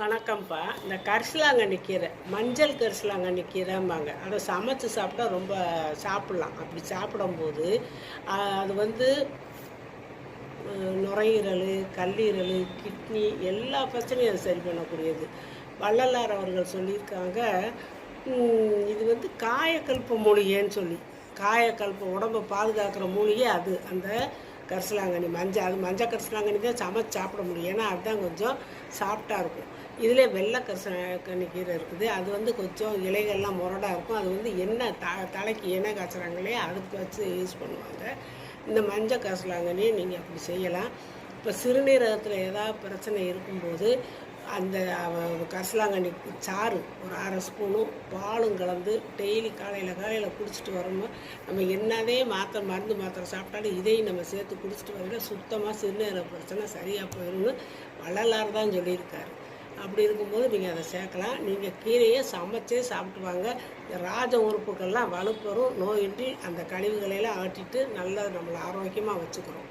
வணக்கம்ப்பா. இந்த கரிசலாங்கண்ணி கீரை மஞ்சள் கரிசலாங்கண்ணி கீரைம்பாங்க அதை சமைச்சு சாப்பிட்டா ரொம்ப சாப்பிட்லாம். அப்படி சாப்பிடும்போது அது வந்து நுரையீரல் கல்லீரல் கிட்னி எல்லா பிரச்சனையும் அது சரி பண்ணக்கூடியது. வள்ளலார் அவர்கள் சொல்லியிருக்காங்க இது வந்து காயக்கல்ப மூலிகைன்னு சொல்லி காயக்கல்ப உடம்பை பாதுகாக்கிற மூலிகை அது. அந்த கரிசலாங்கண்ணி மஞ்சள் அது மஞ்சள் கரிசலாங்கண்ணி தான் சமைச்சு சாப்பிட முடியும். ஏன்னா அதுதான் கொஞ்சம் சாஃப்டாக இருக்கும். இதில் வெள்ளை கரிசலாங்கண்ணி கீரை இருக்குது. அது வந்து கொஞ்சம் இலைகள்லாம் முரடாக இருக்கும். அது வந்து எண்ணெய் த தலைக்கு எண்ணெய் காய்ச்சறாங்களே அதுக்கு வச்சு யூஸ் பண்ணுவாங்க. இந்த மஞ்சள் கரிசலாங்கண்ணியை நீங்கள் அப்படி செய்யலாம். இப்போ சிறுநீரகத்தில் ஏதாவது பிரச்சனை இருக்கும்போது அந்த அவ- கரிசலாங்கண்ணி சாறு ஒரு அரை ஸ்பூனும் பாலும் கலந்து டெய்லி காலையில் காலையில் குடிச்சிட்டு வரோமோ நம்ம என்னதே மாத்திரை மருந்து மாத்திரை சாப்பிட்டாலும் இதையும் நம்ம சேர்த்து குடிச்சிட்டு வரல சுத்தமாக சிறுநீரக பிரச்சனை சரியாக போயிடும்னு வள்ளலார் தான் சொல்லியிருக்காரு. அப்படி இருக்கும்போது நீங்கள் அதை சேர்க்கலாம். நீங்கள் கீரையை சமைச்சே சாப்பிட்டு வாங்க. இந்த ராஜ உறுப்புகள்லாம் வலுப்பெறும். நோயின்றி அந்த கழிவுகளையெல்லாம் ஆட்டிட்டு நல்லா நம்மளை ஆரோக்கியமாக வச்சுக்கிறோம்.